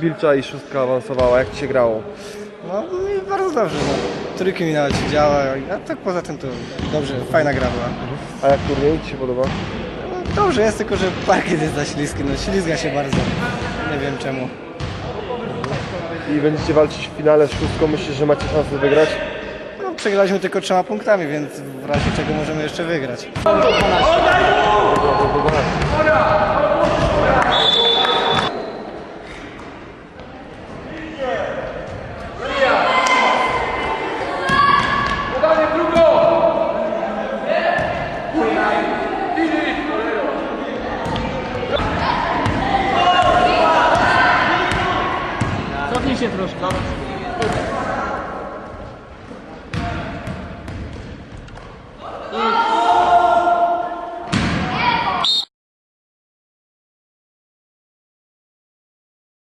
Wilcza i szóstka awansowała, jak Ci się grało? No bardzo dobrze, no. trójki mi nawet się działa, a tak poza tym to dobrze, fajna gra była. A jak turniej Ci się podoba? No, dobrze jest, tylko że parkiet jest za śliski, no ślizga się bardzo, nie wiem czemu. I będziecie walczyć w finale z szóstką, myślisz, że macie szansę wygrać? No, przegraliśmy tylko trzema punktami, więc w razie czego możemy jeszcze wygrać. froscado.